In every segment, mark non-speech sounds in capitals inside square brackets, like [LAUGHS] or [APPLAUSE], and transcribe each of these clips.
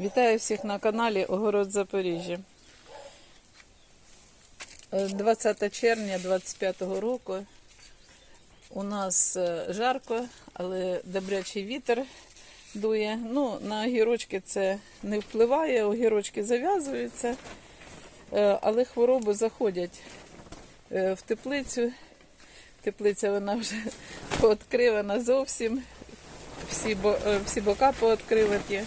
Вітаю всіх на каналі Огород Запоріжжя. Е, 20 червня 25 року. У нас е, жарко, але добрячий вітер дує. Ну, на огірочки це не впливає, огірочки зав'язуються, Е, але хвороби заходять е, в теплицю. Теплиця вона вже [LAUGHS] пооткривана зовсім. Всі, е, всі бока пооткриваті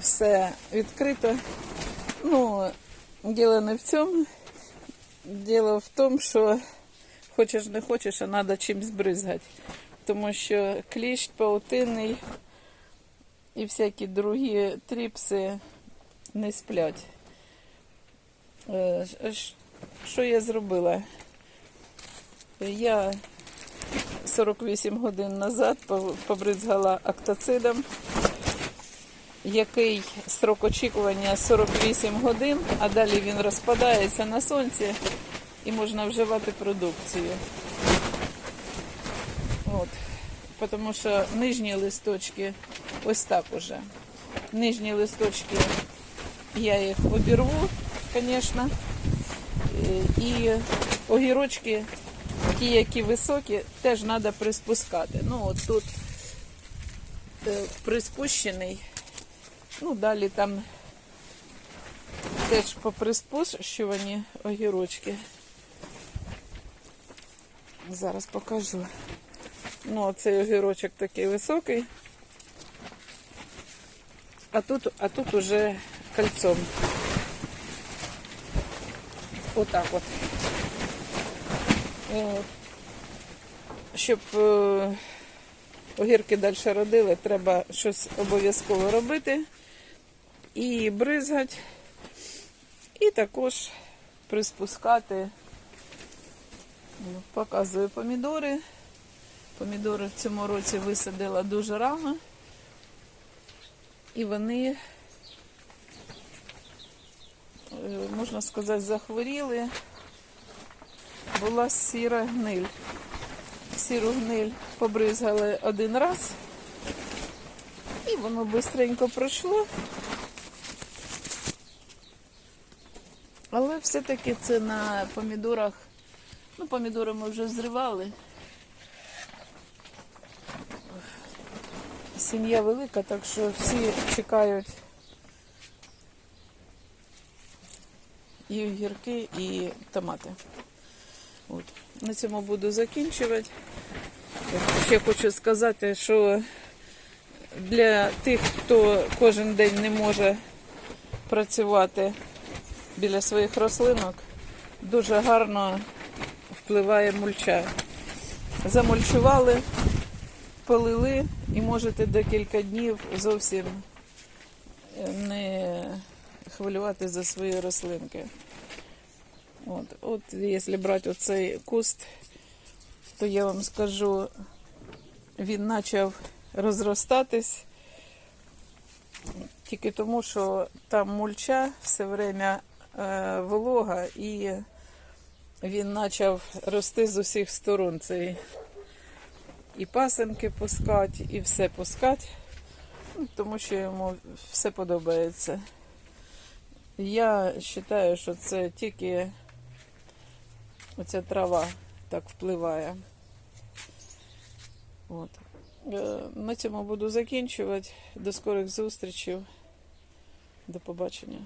все відкрито. Ну, діло не в цьому. Діло в тому, що хочеш не хочеш, а треба чимось бризгати. Тому що кліщ паутинний і всякі другі тріпси не сплять. Е, Що я зробила? Я 48 годин назад побризгала актоцидом який срок очікування 48 годин, а далі він розпадається на сонці і можна вживати продукцію. От. Тому що нижні листочки ось так уже. Нижні листочки я їх обірву, звісно. І огірочки, ті, які високі, теж треба приспускати. Ну, от тут е, приспущений. Ну, далі там теж поприспущувані огірочки. Зараз покажу. Ну, цей огірочок такий високий. А тут, а тут уже кольцом. Отак от. Е, Щоб е, огірки далі родили, треба щось обов'язково робити і бризгати, і також приспускати. Ну, Показую помідори. Помідори в цьому році висадила дуже рано. І вони, е, можна сказати, захворіли. Була сіра гниль. Сіру гниль побризгали один раз. І воно швидко пройшло. Але все-таки це на помідорах. Ну, помідори ми вже зривали. Сім'я велика, так що всі чекають і огірки, і томати. От. На цьому буду закінчувати. Ще хочу сказати, що для тих, хто кожен день не може працювати біля своїх рослинок, дуже гарно впливає мульча. Замульчували, полили і можете декілька днів зовсім не хвилювати за свої рослинки. От, от якщо брати оцей куст, то я вам скажу, він почав розростатись тільки тому, що там мульча все время е, волога і він почав рости з усіх сторон. Цей і пасенки пускати, і все пускати, ну, тому що йому все подобається. Я вважаю, що це тільки оця трава так впливає. От. Е, На цьому буду закінчувати. До скорих зустрічей. До побачення.